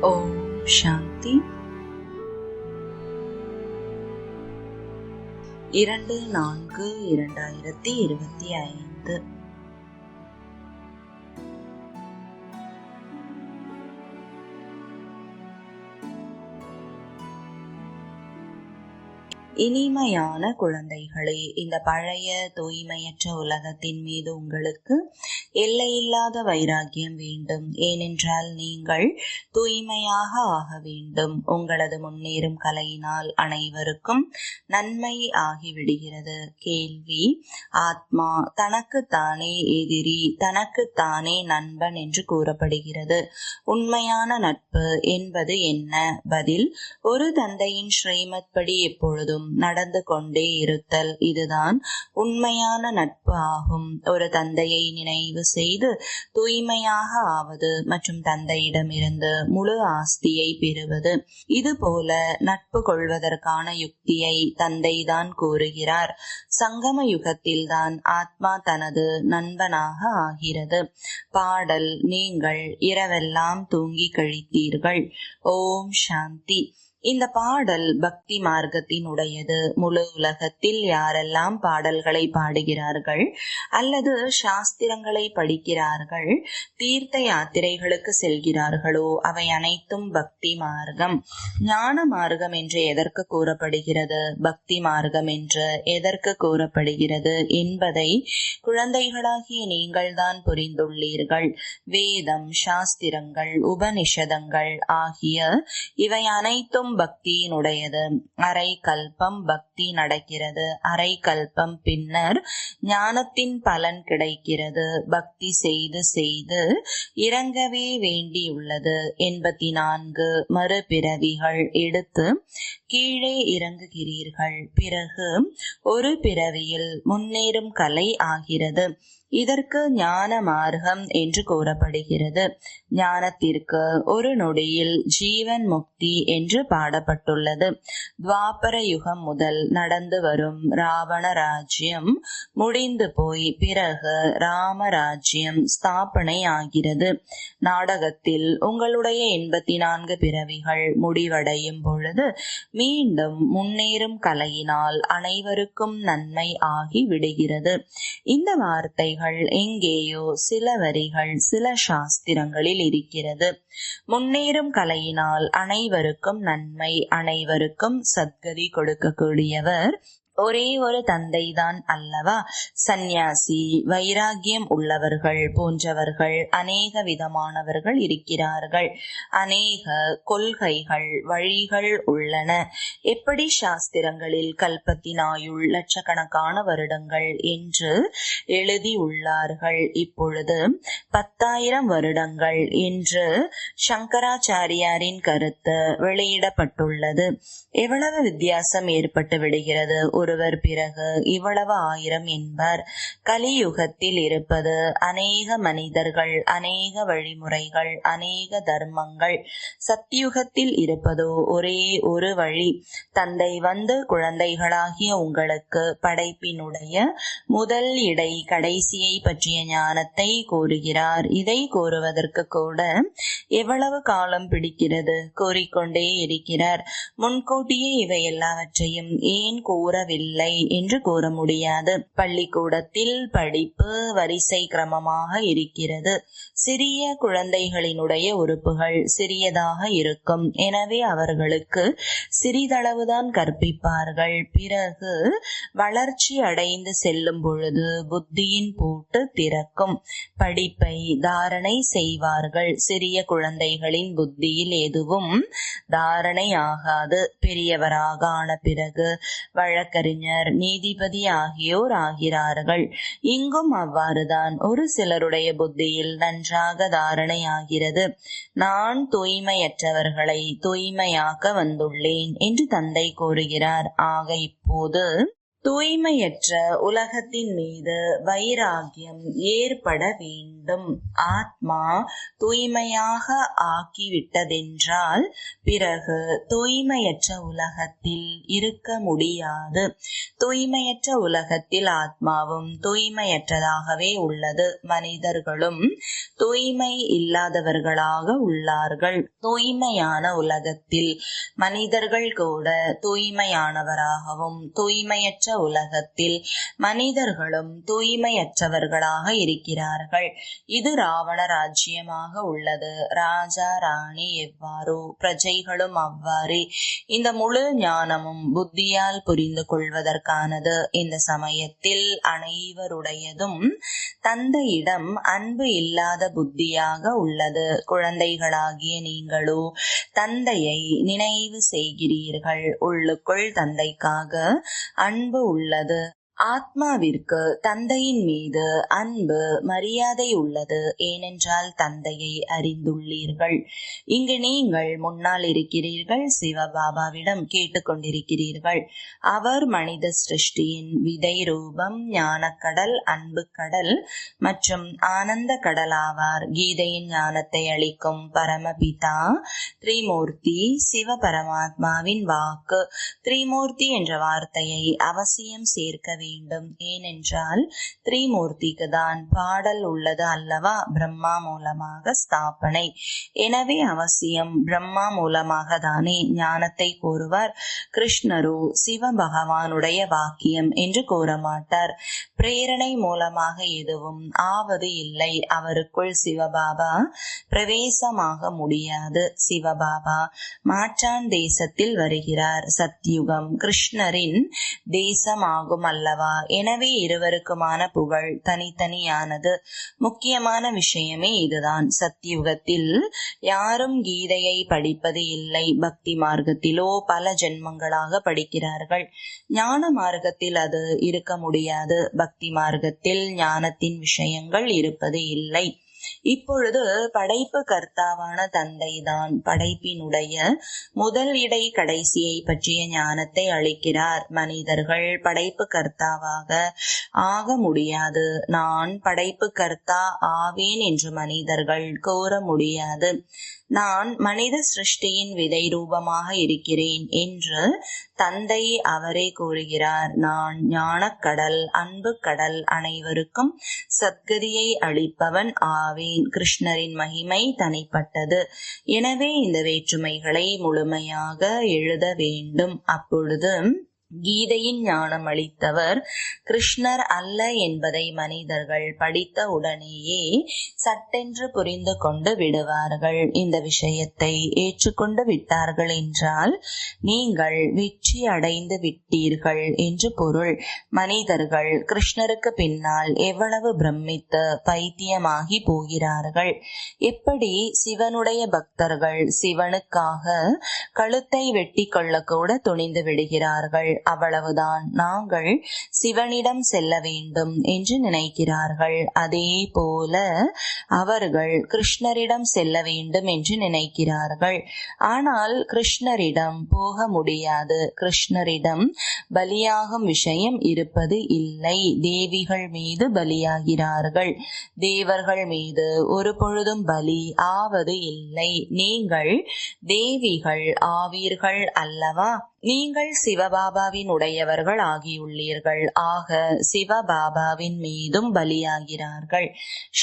ஓம் சாந்தி இரண்டு நான்கு இரண்டாயிரத்தி இருபத்தி ஐந்து. இனிமையான குழந்தைகளே இந்த பழைய தூய்மையற்ற உலகத்தின் மீது உங்களுக்கு எல்லையில்லாத வைராக்கியம் வேண்டும். ஏனென்றால் நீங்கள் தூய்மையாக ஆக வேண்டும். உங்களது முன்னேறும் கலையினால் அனைவருக்கும் நன்மை ஆகிவிடுகிறது. கேள்வி ஆத்மா தனக்குத்தானே எதிரி தனக்குத்தானே நண்பன் என்று கூறப்படுகிறது. உண்மையான நட்பு என்பது என்ன? பதில் ஒரு தந்தையின் ஸ்ரீமத் படி எப்பொழுதும் நடந்து கொண்டே இருத்தல் இதுதான் உண்மையான நட்பு ஆகும். ஒரு தந்தையை நினைவு செய்து தூய்மையாக ஆவது மற்றும் தந்தையிடமிருந்து முழு ஆஸ்தியை பெறுவது. இது போல நட்பு கொள்வதற்கான யுக்தியை தந்தைதான் கூறுகிறார். சங்கம யுகத்தில்தான் ஆத்மா தனது நண்பனாக ஆகிறது. பாடல் நீங்கள் இரவெல்லாம் தூங்கி கழித்தீர்கள். ஓம் சாந்தி. இந்த பாடல் பக்தி மார்க்கத்தினுடையது. முழு உலகத்தில் யாரெல்லாம் பாடல்களை பாடுகிறார்கள்? அல்லது சாஸ்திரங்களை படிக்கிறார்கள்? தீர்த்த யாத்திரைகளுக்கு செல்கிறார்களோ? அவை அனைத்தும் பக்தி மார்க்கம். ஞான மார்க்கம் என்று எதற்கு கூறப்படுகிறது? பக்தி மார்க்கம் என்று எதற்கு கூறப்படுகிறது என்பதை குழந்தைகளாகிய நீங்கள்தான் புரிந்துள்ளீர்கள். வேதம் சாஸ்திரங்கள் உபனிஷதங்கள் ஆகிய இவை அனைத்தும் கல்பம் பக்தியினுடையது. அரை கல்பம் பக்தி நடக்கிறது. அரை கல்பம் பின்னர் ஞானத்தின் பலன் கிடைக்கிறது. பக்தி செய்து செய்து இறங்கவே வேண்டியுள்ளது. எண்பத்தி நான்கு மறுபிறவிகள் எடுத்து கீழே இறங்குகிறீர்கள். பிறகு ஒரு பிறவியில் முன்னேறும் கலை ஆகிறது. இதற்கு ஞான மார்க்கம் என்று கூறப்படுகிறது. ஞானத்திற்கு ஒரு நொடியில் ஜீவன் முக்தி என்று பாடப்பட்டுள்ளது. துவாபர யுகம் முதல் நடந்து வரும் ராவண ராஜ்யம் முடிந்து போய் பிறகு ராமராஜ்யம் ஸ்தாபனை ஆகிறது நாடகத்தில் உங்களுடைய எண்பத்தி நான்கு பிறவிகள் முடிவடையும் பொழுது மீண்டும் முன்னேறும் கலையினால் அனைவருக்கும் நன்மை ஆகி விடுகிறது. இந்த வரிகள் எங்கேயோ சில வரிகள் சில சாஸ்திரங்களில் இருக்கிறது. முன்னேறும் கலையினால் அனைவருக்கும் நன்மை அனைவருக்கும் சத்கதி கொடுக்கக்கூடியவர் ஒரே ஒரு தந்தைதான் அல்லவா? சந்நியாசி வைராகியம் உள்ளவர்கள் போன்றவர்கள் அநேக விதமானவர்கள் இருக்கிறார்கள். அநேக கொள்கைகள் வழிகள் உள்ளன. எப்படி சாஸ்திரங்களில் கல்பத்தினாயுள் லட்சக்கணக்கான வருடங்கள் என்று எழுதி உள்ளார்கள். இப்பொழுது பத்தாயிரம் வருடங்கள் என்று சங்கராச்சாரியாரின் கருத்து வெளியிடப்பட்டுள்ளது. எவ்வளவு வித்தியாசம் ஏற்பட்டு விடுகிறது? ஒருவர் பிறகு இவ்வளவு ஆயிரம் என்பர். கலியுகத்தில் இருப்பது அநேக மனிதர்கள் அநேக வழிமுறைகள் அநேக தர்மங்கள். சத்தியுகத்தில் இருப்பதோ ஒரே ஒரு வழி. தந்தை வந்து குழந்தைகளாகிய உங்களுக்கு படைப்பினுடைய முதல் இடை கடைசியை பற்றிய ஞானத்தை கூறுகிறார். இதை கூறுவதற்கு கூட எவ்வளவு காலம் பிடிக்கிறது? கூறிக்கொண்டே இருக்கிறார். முன்கூட்டியே இவை எல்லாவற்றையும் ஏன் கூறவில்லை? என்று கூற முடியாது. பள்ளிக்கூடத்தில் படிப்பு வரிசை கிரமமாக இருக்கிறது. சிறிய குழந்தைகளினுடைய உறுப்புகள் சிறியதாக இருக்கும். எனவே அவர்களுக்கு சிறிதளவுதான் கற்பிப்பார்கள். பிறகு வளர்ச்சி அடைந்து செல்லும் பொழுது புத்தியின் பூட்டு திறக்கும். படிப்பை தாரணை செய்வார்கள். சிறிய குழந்தைகளின் புத்தியில் எதுவும் தாரணை ஆகாது. பெரியவராக ஆன பிறகு வழக்க வழக்கறிஞர் நீதிபதி ஆகியோர் ஆகிறார்கள். இங்கும் அவ்வாறுதான். ஒரு சிலருடைய புத்தியில் நன்றாக தாரணை ஆகிறது நான் தூய்மையற்றவர்களை தூய்மையாக்க வந்துள்ளேன் என்று தந்தை கூறுகிறார். ஆக இப்போது தூய்மையற்ற உலகத்தின் மீது வைராகியம் ஏற்பட வேண்டும். ஆத்மா தூய்மையாக ஆக்கிவிட்டதென்றால் பிறகு தூய்மையற்ற உலகத்தில் இருக்க முடியாது. தூய்மையற்ற உலகத்தில் ஆத்மாவும் தூய்மையற்றதாகவே உள்ளது. மனிதர்களும் தூய்மை இல்லாதவர்களாக உள்ளார்கள். தூய்மையான உலகத்தில் மனிதர்கள் கூட தூய்மையானவராகவும் தூய்மையற்ற உலகத்தில் மனிதர்களும் தூய்மையற்றவர்களாக இருக்கிறார்கள். இது ராவண ராஜ்யமாக உள்ளது. ராஜா ராணி எவ்வாறோ பிரஜைகளும் அவ்வாறே இந்த முழு ஞானமும் புத்தியால் புரிந்து கொள்வதற்கானது. இந்த சமயத்தில் அனைவருடையதும் தந்தையிடம் அன்பு இல்லாத புத்தியாக உள்ளது. குழந்தைகளாகிய நீங்களோ தந்தையை நினைவு செய்கிறீர்கள். உள்ளுக்குள் தந்தைக்காக அன்பு உள்ளது. ஆத்மாவிற்கு தந்தையின் மீது அன்பு மரியாதை உள்ளது. ஏனென்றால் தந்தையை அறிந்துள்ளீர்கள். இங்கு நீங்கள் முன்னால் இருக்கிறீர்கள் சிவபாபாவிடம் கேட்டுக்கொண்டிருக்கிறீர்கள். அவர் மனித சிருஷ்டியின் விதை ரூபம் ஞானக்கடல் அன்பு கடல் மற்றும் ஆனந்த கடல் ஆவார் கீதையின் ஞானத்தை அளிக்கும் பரமபிதா திரிமூர்த்தி சிவ பரமாத்மாவின் வாக்கு. திரிமூர்த்தி என்ற வார்த்தையை அவசியம் சேர்க்க வேண்டும் வேண்டும். ஏனென்றால் திரிமூர்த்திக்கு தான் பாடல் உள்ளது அல்லவா? பிரம்மா மூலமாக ஸ்தாபனை. எனவே அவசியம் பிரம்மா மூலமாக தானே ஞானத்தை கூறுவார். கிருஷ்ணரோ சிவ பகவானுடைய வாக்கியம் என்று கூற மாட்டார் பிரேரணை மூலமாக எதுவும் ஆவது இல்லை. அவருக்குள் சிவபாபா பிரவேசமாக முடியாது. சிவபாபா மாற்றான் தேசத்தில் வருகிறார். சத்யுகம் கிருஷ்ணரின் தேசமாகும் அல்லவா? எனவே இருவருக்குமான புகழ் தனித்தனியானது. முக்கியமான விஷயமே இதுதான். சத்தியுகத்தில் யாரும் கீதையை படிப்பது இல்லை. பக்தி மார்க்கத்திலோ பல ஜென்மங்களாக படிக்கிறார்கள். ஞான மார்க்கத்தில் அது இருக்க முடியாது. பக்தி மார்க்கத்தில் ஞானத்தின் விஷயங்கள் இருப்பது இல்லை. இப்பொழுது படைப்பு கர்த்தாவான தந்தைதான். படைப்பினுடைய முதல் இடை கடைசியை பற்றிய ஞானத்தை அளிக்கிறார். மனிதர்கள் படைப்பு கர்த்தாவாக ஆக முடியாது. நான் படைப்பு கர்த்தா ஆவேன் என்று மனிதர்கள் கோர முடியாது. நான் மனித சிருஷ்டியின் விதை ரூபமாக இருக்கிறேன் என்று தந்தை அவரே கூறுகிறார். நான் ஞானக்கடல் அன்பு கடல் அனைவருக்கும் சத்கதியை அளிப்பவன் ஆவேன். கிருஷ்ணரின் மகிமை தனிப்பட்டது. எனவே இந்த வேற்றுமைகளை முழுமையாக எழுத வேண்டும். அப்பொழுது கீதையின் ஞானம் அளித்தவர் கிருஷ்ணர் அல்ல என்பதை மனிதர்கள் படித்த உடனேயே சட்டென்று புரிந்து கொண்டு விடுவார்கள். இந்த விஷயத்தை ஏற்றுக்கொண்டு விட்டார்கள் என்றால் நீங்கள் வெற்றி அடைந்து விட்டீர்கள் என்று பொருள். மனிதர்கள் கிருஷ்ணருக்கு பின்னால் எவ்வளவு பிரமித்து பைத்தியமாகி போகிறார்கள். எப்படி சிவனுடைய பக்தர்கள் சிவனுக்காக கழுத்தை வெட்டி கொள்ளக்கூட துணிந்து விடுகிறார்கள்? அவ்வளவுதான். நாங்கள் சிவனிடம் செல்ல வேண்டும் என்று நினைக்கிறார்கள். அதே போல அவர்கள் கிருஷ்ணரிடம் செல்ல வேண்டும் என்று நினைக்கிறார்கள். ஆனால் கிருஷ்ணரிடம் போக முடியாது. கிருஷ்ணரிடம் பலியாகும் விஷயம் இருப்பது இல்லை. தேவிகள் மீது பலியாகிறார்கள். தேவர்கள் மீது ஒரு பொழுதும் பலி ஆவது இல்லை. நீங்கள் தேவிகள் ஆவீர்கள் அல்லவா? நீங்கள் சிவபாபாவின் உடையவர்கள் ஆகியுள்ளீர்கள். ஆக சிவபாபாவின் மீதும் பலியாகிறார்கள்.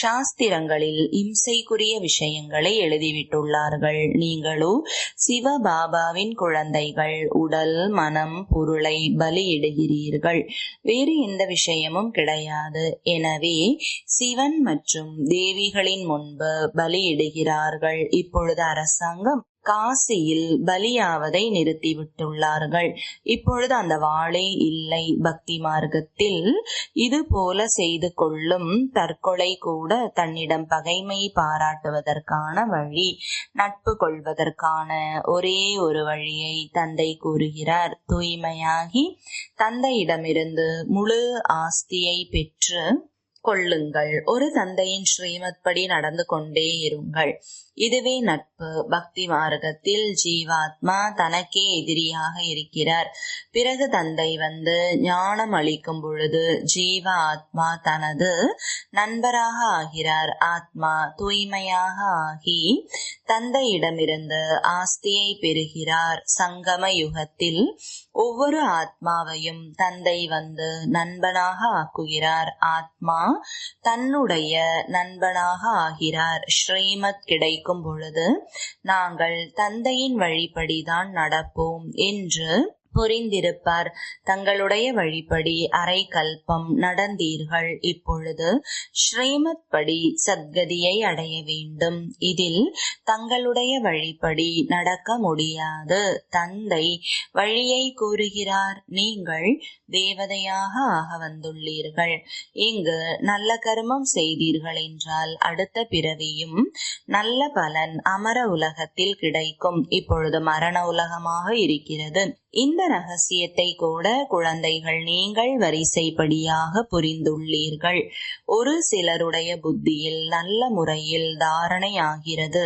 சாஸ்திரங்களில் இம்சைக்குரிய விஷயங்களை எழுதிவிட்டுள்ளார்கள். நீங்களோ சிவபாபாவின் குழந்தைகள் உடல் மனம் பொருளை பலியிடுகிறீர்கள். வேறு எந்த விஷயமும் கிடையாது. எனவே சிவன் மற்றும் தேவிகளின் முன்பு பலியிடுகிறார்கள். இப்பொழுது அரசாங்கம் காசியில் பலியாவதை நிறுத்திவிட்டுள்ளார்கள். இப்பொழுது அந்த வாளே இல்லை. பக்தி மார்க்கத்தில் இது போல செய்து கொள்ளும் தற்கொலை கூட தன்னிடம் பகைமை பாராட்டுவதற்கான வழி நட்பு கொள்வதற்கான ஒரே ஒரு வழியை தந்தை கூறுகிறார். தூய்மையாகி தந்தையிடமிருந்து முழு ஆஸ்தியை பெற்று கொள்ளுங்கள். ஒரு தந்தையின் ஸ்ரீமத் படி நடந்து கொண்டே இருங்கள். இதுவே நட்பு. பக்தி மார்க்கத்தில் ஜீவாத்மா தனக்கே எதிரியாக இருக்கிறார். பிறகு தந்தை வந்து ஞானம் அளிக்கும் பொழுது ஜீவ ஆத்மா தனது நண்பராக ஆகிறார். ஆத்மா தூய்மையாக ஆகி தந்தையிடமிருந்து ஆஸ்தியை பெறுகிறார். சங்கம யுகத்தில் ஒவ்வொரு ஆத்மாவையும் தந்தை வந்து நண்பனாக ஆக்குகிறார். ஆத்மா தன்னுடைய நண்பனாக ஆகிறார். ஸ்ரீமத் கிடைக்கும் பொழுது நாங்கள் தந்தையின் வழிப்படிதான் நடப்போம் என்று புரிந்திருப்பார். தங்களுடைய வழிப்படி அரை கல்பம் நடந்தீர்கள். இப்பொழுது ஸ்ரீமத் படி சத்கதியை அடைய வேண்டும். இதில் தங்களுடைய வழிப்படி நடக்க முடியாது. தந்தை வழியை கூறுகிறார். நீங்கள் தேவதையாக ஆக வந்துள்ளீர்கள். இங்கு நல்ல கர்மம் செய்தீர்கள் என்றால் அடுத்த பிறவியும் நல்ல பலன் அமர உலகத்தில் கிடைக்கும். இப்பொழுது மரண உலகமாக இருக்கிறது. இந்த ரகசியத்தை கூட குழந்தைகள் நீங்கள் வரிசைப்படியாக புரிந்துள்ளீர்கள். ஒரு சிலருடைய புத்தியில் நல்ல முறையில் தாரணை ஆகிறது.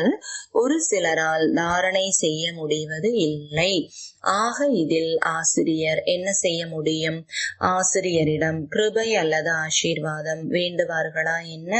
ஒரு சிலரால் தாரணை செய்ய முடிவது இல்லை. ஆக இதில் ஆசிரியர் என்ன செய்ய முடியும்? ஆசிரியரிடம் கிருபை அல்லது ஆசீர்வாதம் வேண்டுவார்களா என்ன?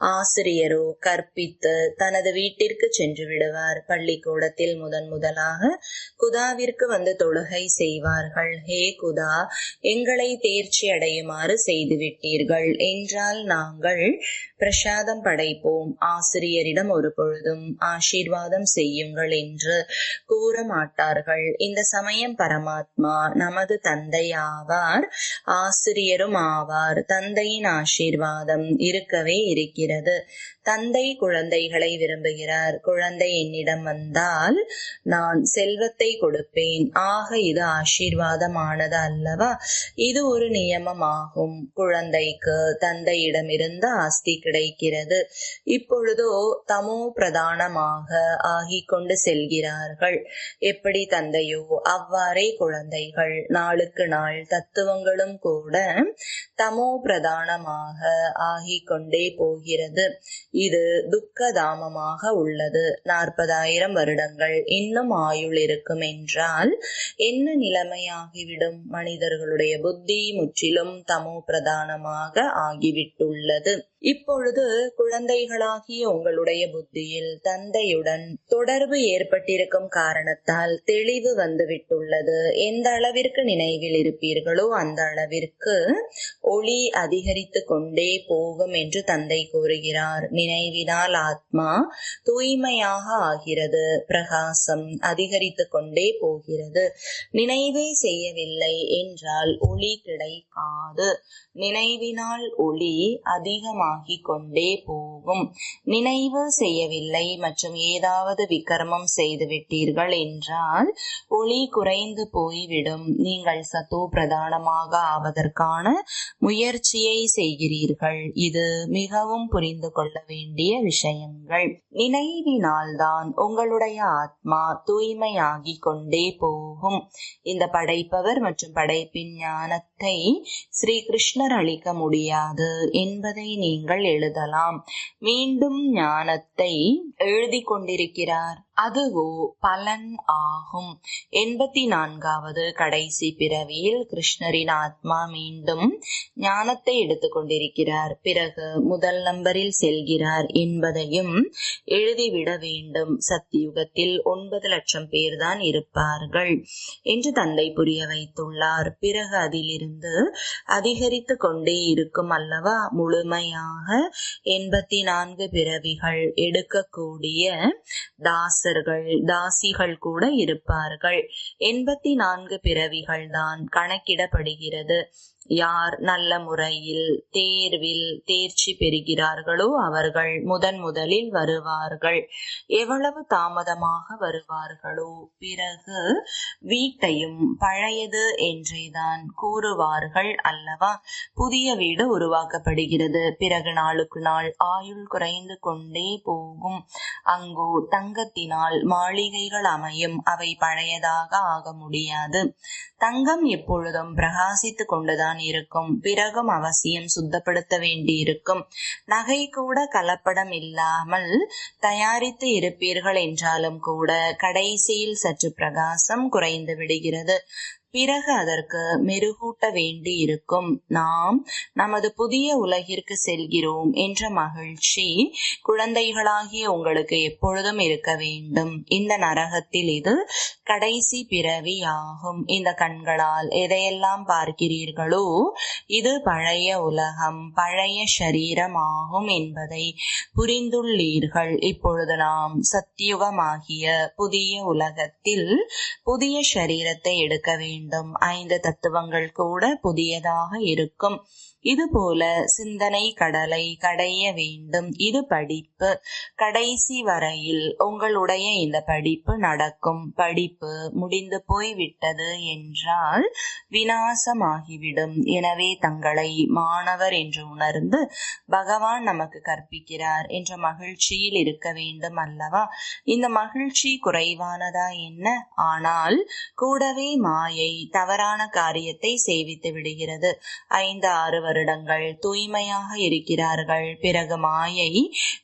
ஆசிரியரோ கற்பித்து தனது வீட்டிற்கு சென்று விடுவார். பள்ளிக்கூடத்தில் முதன் முதலாக குதாவிற்கு வந்து தொழுக செய்வார்கள். ஹே குதா எங்களை தேர்ச்சி அடையுமாறு செய்துவிட்டீர்கள். என்றால் நாங்கள் பிரசாதம் படைப்போம். ஆசிரியரிடம் ஒரு பொழுதும் ஆசீர்வாதம் செய்யுங்கள் என்று கூற மாட்டார்கள். இந்த சமயம் பரமாத்மா நமது தந்தை ஆவார் ஆசிரியரும் ஆவார். தந்தையின் ஆசீர்வாதம் இருக்கவே இருக்கிறது. தந்தை குழந்தைகளை விரும்புகிறார். குழந்தை என்னிடம் வந்தால் நான் செல்வத்தை கொடுப்பேன். ஆக இது ஆசீர்வாதமானது அல்லவா? இது ஒரு நியமமாகும். குழந்தைக்கு தந்தையிடமிருந்து ஆஸ்தி கிடைக்கிறது. இப்பொழுதோ தமோ பிரதானமாக ஆகிக்கொண்டு செல்கிறார்கள். எப்படி தந்தையோ? அவ்வாறே குழந்தைகள் நாளுக்கு நாள் தத்துவங்களும் கூட தமோ பிரதானமாக ஆகிக்கொண்டே போகிறது. இது துக்கதாமமாக உள்ளது. நாற்பதாயிரம் வருடங்கள் இன்னும் ஆயுள் இருக்கும் என்றால் என்ன நிலைமையாகிவிடும்? மனிதர்களுடைய புத்தி முற்றிலும் தமோ பிரதானமாக ஆகிவிட்டுள்ளது. இப்பொழுது குழந்தைகளாகிய உங்களுடைய புத்தியில் தந்தையுடன் தொடர்பு ஏற்பட்டிருக்கும் காரணத்தால் தெளிவு வந்துவிட்டுள்ளது. எந்த அளவிற்கு நினைவில் இருப்பீர்களோ அந்த அளவிற்கு ஒளி அதிகரித்து கொண்டே போகும் என்று தந்தை கூறுகிறார். நினைவினால் ஆத்மா தூய்மையாக ஆகிறது. பிரகாசம் அதிகரித்து கொண்டே போகிறது. நினைவே செய்யவில்லை என்றால் ஒளி கிடைக்காது. நினைவினால் ஒளி அதிகமாக அதிகமாகிக் கொண்டே போகும் நினைவு செய்யவில்லை மற்றும் ஏதாவது விக்கிரமம் செய்து விட்டீர்கள் என்றால் ஒளி குறைந்து போய்விடும். நீங்கள் சத்தோ பிரதானமாக ஆவதற்கான முயற்சியை செய்கிறீர்கள். இது மிகவும் புரிந்து கொள்ள வேண்டிய விஷயங்கள். நினைவினால்தான் உங்களுடைய ஆத்மா தூய்மையாகிக் கொண்டே போகும். இந்த படைப்பவர் மற்றும் படைப்பின் ஞானத்தை ஸ்ரீ கிருஷ்ணர் அளிக்க முடியாது என்பதை நீங்கள் எழுதலாம். மீண்டும் ஞானத்தை எழுதி கொண்டிருக்கிறார். அதுவோ பலன் ஆகும். எண்பத்தி நான்காவது கடைசி பிறவியில் கிருஷ்ணரின் ஆத்மா மீண்டும் ஞானத்தை எடுத்துக்கொண்டிருக்கிறார் பிறகு முதல் நம்பரில் செல்கிறார் என்பதையும் எழுதிவிட வேண்டும். சத்தியுகத்தில் ஒன்பது லட்சம் பேர்தான் இருப்பார்கள் என்று தந்தை புரிய வைத்துள்ளார். பிறகு அதிலிருந்து அதிகரித்து கொண்டே இருக்கும் அல்லவா? முழுமையாக எண்பத்தி நான்கு பிறவிகள் எடுக்கக்கூடிய தாசர்கள் தாசிகள் கூட இருப்பார்கள் எண்பத்தி நான்கு பிறவிகள் தான் கணக்கிடப்படுகிறது யார் நல்ல முறையில் தேர்வில் தேர்ச்சி பெறுகிறார்களோ அவர்கள் முதன் முதலில் வருவார்கள். எவ்வளவு தாமதமாக வருவார்களோ பிறகு வீட்டையும் பழையது என்றேதான் கூறுவார்கள் அல்லவா? புதிய வீடு உருவாக்கப்படுகிறது. பிறகு நாளுக்கு நாள் ஆயுள் குறைந்து கொண்டே போகும். அங்கோ தங்கத்தினால் மாளிகைகள் அமையும். அவை பழையதாக ஆக முடியாது. தங்கம் எப்பொழுதும் பிரகாசித்துக் கொண்டுதான் இருக்கும். பிறகும் அவசியம் சுத்தப்படுத்த வேண்டியிருக்கும். நகை கூட கலப்படம் இல்லாமல் தயாரித்து இருப்பீர்கள் என்றாலும் கூட கடைசியில் சற்று பிரகாசம் குறைந்து விடுகிறது. பிறகு அதற்கு மெருகூட்ட வேண்டி இருக்கும் நாம் நமது புதிய உலகிற்கு செல்கிறோம் என்ற மகிழ்ச்சி குழந்தைகளாகிய உங்களுக்கு எப்பொழுதும் இருக்க வேண்டும். இந்த நரகத்தில் இது கடைசி பிறவி ஆகும் இந்த கண்களால் எதையெல்லாம் பார்க்கிறீர்களோ இது பழைய உலகம் பழைய சரீரம் ஆகும் என்பதை புரிந்துள்ளீர்கள். இப்பொழுது நாம் சத்தியுகமாகிய புதிய உலகத்தில் புதிய சரீரத்தை எடுக்க வேண்டும். வேண்டும் ஐந்து தத்துவங்கள் கூட புதியதாக இருக்கும். இதுபோல சிந்தனை கடலை கடைய வேண்டும். இது படிப்பு. கடைசி வரையில் உங்களுடைய இந்த படிப்பு நடக்கும். படிப்பு முடிந்து போய்விட்டது என்றால் வினாசமாகிவிடும் எனவே தங்களை மாணவர் என்று உணர்ந்து பகவான் நமக்கு கற்பிக்கிறார் என்ற மகிழ்ச்சியில் இருக்க வேண்டும் அல்லவா? இந்த மகிழ்ச்சி குறைவானதா என்ன? ஆனால் கூடவே மாயை தவறான காரியத்தை சேவித்து விடுகிறது. ஐந்து ஆறு வருடங்கள் தூய்மையாக இருக்கிறார்கள். பிறகு மாயை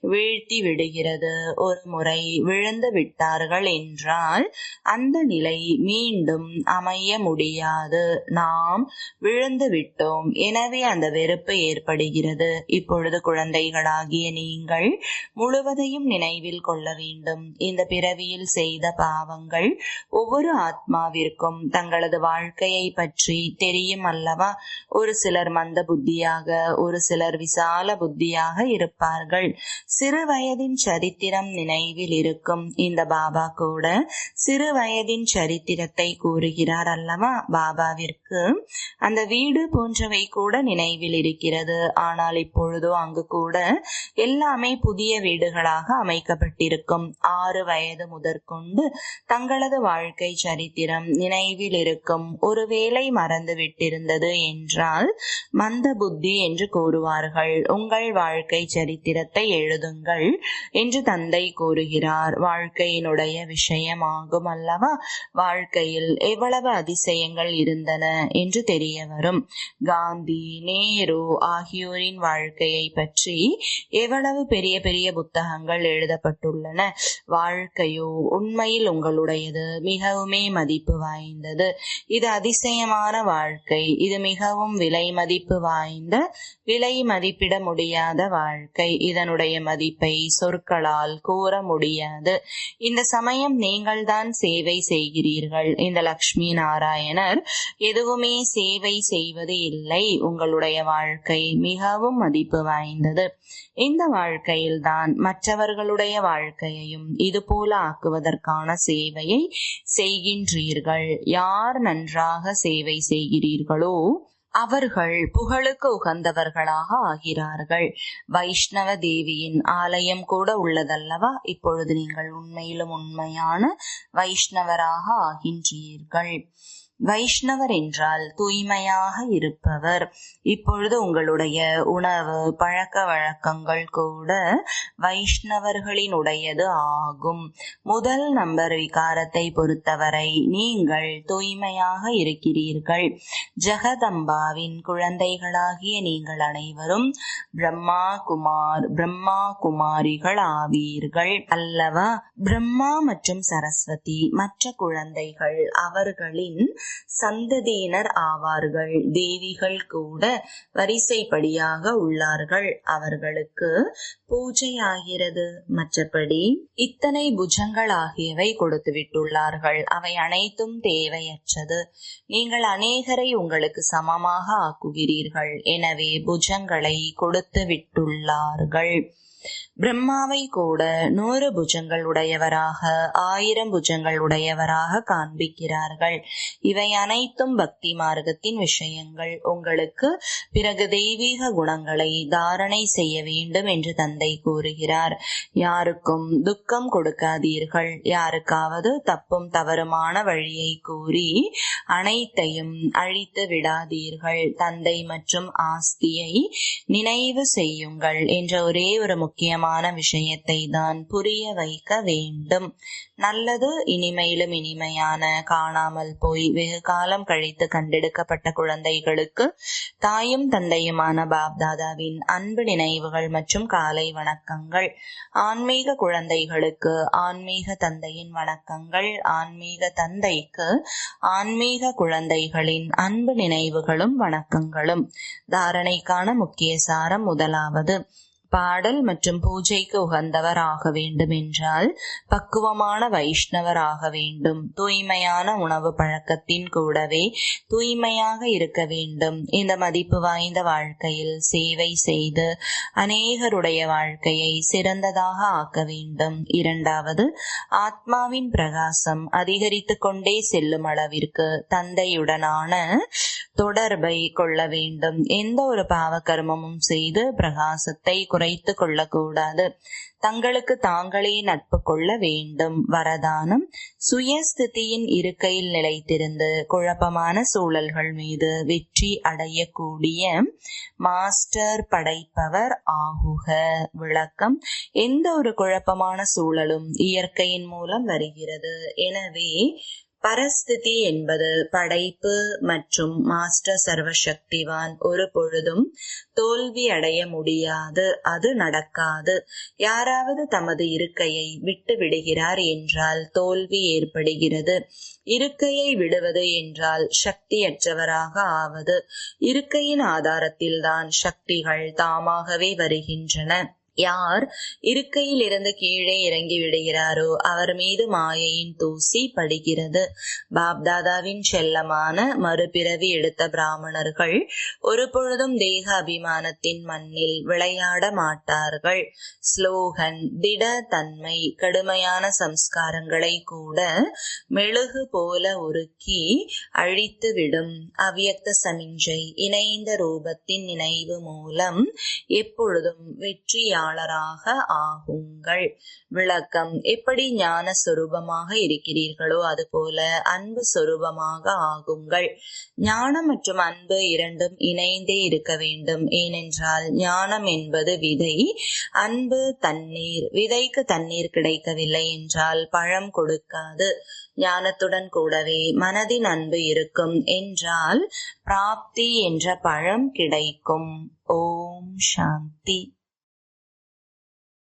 வீழ்த்தி விடுகிறது. ஒரு முறை விழுந்து விட்டார்கள் என்றால் அந்த நிலை மீண்டும் அமைய முடியாது. நாம் விழுந்து விட்டோம். எனவே அந்த வெறுப்பு ஏற்படுகிறது. இப்பொழுது குழந்தைகளாகிய நீங்கள் முழுவதையும் நினைவில் கொள்ள வேண்டும். இந்த பிறவியில் செய்த பாவங்கள் ஒவ்வொரு ஆத்மாவிற்கும் தங்களது வாழ்க்கையை பற்றி தெரியும் அல்லவா? ஒரு சிலர் மந்த புத்தியாக ஒரு சிலர் விசால புத்தியாக இருப்பார்கள். சிறு வயதின் சரித்திரம் நினைவில் இருக்கும் இந்த பாபா கூட சிறு வயதின் சரித்திரத்தை கூறுகிறார் அல்லவா பாபாவிற்கு? அந்த வீடு போன்றவை கூட நினைவில் இருக்கிறது. ஆனால் இப்பொழுதோ அங்கு கூட எல்லாமே புதிய வீடுகளாக அமைக்கப்பட்டிருக்கும். ஆறு வயது முதற்கொண்டு தங்களது வாழ்க்கை சரித்திரம் நினைவில் இருக்கும். இருக்கும். ஒருவேளை மறந்து விட்டிருந்தது என்றால் மந்த புத்தி என்று கூறுவார்கள். உங்கள் வாழ்க்கை சரித்திரத்தை எழுதுங்கள் என்று தந்தை கூறுகிறார். வாழ்க்கையினுடைய விஷயமாகும் அல்லவா வாழ்க்கையில் எவ்வளவு அதிசயங்கள் இருந்தன என்று தெரிய வரும் காந்தி நேரு ஆகியோரின் வாழ்க்கையை பற்றி எவ்வளவு பெரிய பெரிய புத்தகங்கள் எழுதப்பட்டுள்ளன. வாழ்க்கையோ உண்மையில் உங்களுடையது மிகவுமே மதிப்பு வாய்ந்தது. இது அதிசயமான வாழ்க்கை. இது மிகவும் விலை மதிப்பு வாய்ந்த விலை மதிப்பிட முடியாத வாழ்க்கை. இதனுடைய மதிப்பை சொற்களால் கூற முடியாது. இந்த சமயம் நீங்கள்தான் சேவை செய்கிறீர்கள். இந்த லக்ஷ்மி நாராயணர் எதுவுமே சேவை செய்வது இல்லை. உங்களுடைய வாழ்க்கை மிகவும் மதிப்பு வாய்ந்தது. இந்த வாழ்க்கையில்தான் மற்றவர்களுடைய வாழ்க்கையையும் இது போல ஆக்குவதற்கான சேவையை செய்கின்றீர்கள். யார் நன்றாக சேவை செய்கிறீர்களோ அவர்கள் புகழுக்கு உகந்தவர்களாக ஆகிறார்கள். வைஷ்ணவ தேவியின் ஆலயம் கூட உள்ளதல்லவா? இப்பொழுது நீங்கள் உண்மையிலும் உண்மையான வைஷ்ணவராக ஆகின்றீர்கள். வைஷ்ணவர் என்றால் தூய்மையாக இருப்பவர். இப்பொழுது உங்களுடைய உணவு பழக்க வழக்கங்கள் கூட வைஷ்ணவர்களினுடையது ஆகும். முதல் நம்பர் விகாரத்தை பொறுத்தவரை நீங்கள் தூய்மையாக இருக்கிறீர்கள். ஜெகதம்பாவின் குழந்தைகளாகிய நீங்கள் அனைவரும் பிரம்மா குமார் பிரம்மா குமாரிகள் ஆவீர்கள். அல்லவா? பிரம்மா மற்றும் சரஸ்வதி மற்ற குழந்தைகள் அவர்களின் சந்ததியினர் ஆவார்கள். தேவிகள் கூட வரிசைப்படியாக உள்ளார்கள். அவர்களுக்கு பூஜையாகிறது மற்றபடி இத்தனை புஜங்கள் ஆகியவை கொடுத்து விட்டுள்ளார்கள் அவை அனைத்தும் தேவையற்றது. நீங்கள் அநேகரை உங்களுக்கு சமமாக ஆக்குகிறீர்கள். எனவே புஜங்களை கொடுத்து விட்டுள்ளார்கள் பிரம்மாவை கூட நூறு புஜங்கள் உடையவராக ஆயிரம் புஜங்கள் உடையவராக காண்பிக்கிறார்கள். இவை அனைத்தும் பக்தி மார்க்கத்தின் விஷயங்கள். உங்களுக்கு பிறகு தெய்வீக குணங்களை தாரணை செய்ய வேண்டும் என்று தந்தை கூறுகிறார். யாருக்கும் துக்கம் கொடுக்காதீர்கள். யாருக்காவது தப்பும் தவறுமான வழியை கூறி அனைத்தையும் அழித்து விடாதீர்கள். தந்தை மற்றும் ஆஸ்தியை நினைவு செய்யுங்கள் என்ற ஒரே ஒரு முக்கியமான விஷயத்தை தான் புரிய வைக்க வேண்டும். நல்லது இனிமையிலும் இனிமையான காணாமல் போய் வெகு காலம் கழித்து கண்டெடுக்கப்பட்ட குழந்தைகளுக்கு தாயும் தந்தையுமான பாப்தாதாவின் அன்பு நினைவுகள் மற்றும் காலை வணக்கங்கள். ஆன்மீக குழந்தைகளுக்கு ஆன்மீக தந்தையின் வணக்கங்கள். ஆன்மீக தந்தைக்கு ஆன்மீக குழந்தைகளின் அன்பு நினைவுகளும் வணக்கங்களும். தாரணைக்கான முக்கிய சாரம் முதலாவது. பாடல் மற்றும் பூஜைக்கு உகந்தவர் ஆக வேண்டும் என்றால் பக்குவமான வைஷ்ணவர் ஆக வேண்டும். தூய்மையான உணவு பழக்கத்தின் கூடவே தூய்மையாக இருக்க வேண்டும். இந்த மதிப்பு வாய்ந்த வாழ்க்கையில் சேவை செய்து அநேகருடைய வாழ்க்கையை சிறந்ததாக ஆக்க வேண்டும். இரண்டாவது ஆத்மாவின் பிரகாசம் அதிகரித்து கொண்டே செல்லும் அளவிற்கு தந்தையுடனான தொடர்பை கொள்ள வேண்டும். எந்த ஒரு பாவ கர்மமும் செய்து பிரகாசத்தை குறைத்து கொள்ளக்கூடாது. தங்களுக்கு தாங்களே நட்பு கொள்ள வேண்டும். வரதானம் சுயஸ்திதியின் இருக்கையில் நிலைத்திருந்து குழப்பமான சூழல்கள் மீது வெற்றி அடையக்கூடிய மாஸ்டர் படைப்பவர் ஆகுக. விளக்கம் எந்த ஒரு குழப்பமான சூழலும் இயற்கையின் மூலம் வருகிறது. எனவே பரஸ்திதி என்பது படைப்பு மற்றும் மாஸ்டர் சர்வசக்திவான் ஒரு பொழுதும் தோல்வி அடைய முடியாது அது நடக்காது. யாராவது தமது இருக்கையை விட்டு விடுகிறார் என்றால் தோல்வி ஏற்படுகிறது. இருக்கையை விடுவது என்றால் சக்தியற்றவராக ஆவது. இருக்கையின் ஆதாரத்தில்தான் சக்திகள் தாமாகவே வருகின்றன. யார் இருக்கையில் இருந்து கீழே இறங்கி விடுகிறாரோ அவர் மீது மாயையின் தூசி படுகிறது. பாப்தாதாவின் செல்லமான மறுபிறவி எடுத்த பிராமணர்கள் ஒரு பொழுதும் தேக அபிமானத்தின் மண்ணில் விளையாட மாட்டார்கள். ஸ்லோகன் திட தன்மை கடுமையான சம்ஸ்காரங்களை கூட மெழுகு போல உருக்கி அழித்துவிடும் அவ்வியக்த சமிஞ்சை இணைந்த ரூபத்தின் நினைவு மூலம் எப்பொழுதும் வெற்றியாளராக ஆகுங்கள். விளக்கம் எப்படி ஞான சொரூபமாக இருக்கிறீர்களோ அதுபோல அன்பு சொரூபமாக ஆகுங்கள். ஞானம் மற்றும் அன்பு இரண்டும் இணைந்தே இருக்க வேண்டும். ஏனென்றால் ஞானம் என்பது விதை அன்பு தண்ணீர். விதைக்கு தண்ணீர் கிடைக்கவில்லை என்றால் பழம் கொடுக்காது. ஞானத்துடன் கூடவே மனதின் அன்பு இருக்கும் என்றால் பிராப்தி என்ற பழம் கிடைக்கும். ஓம் சாந்தி.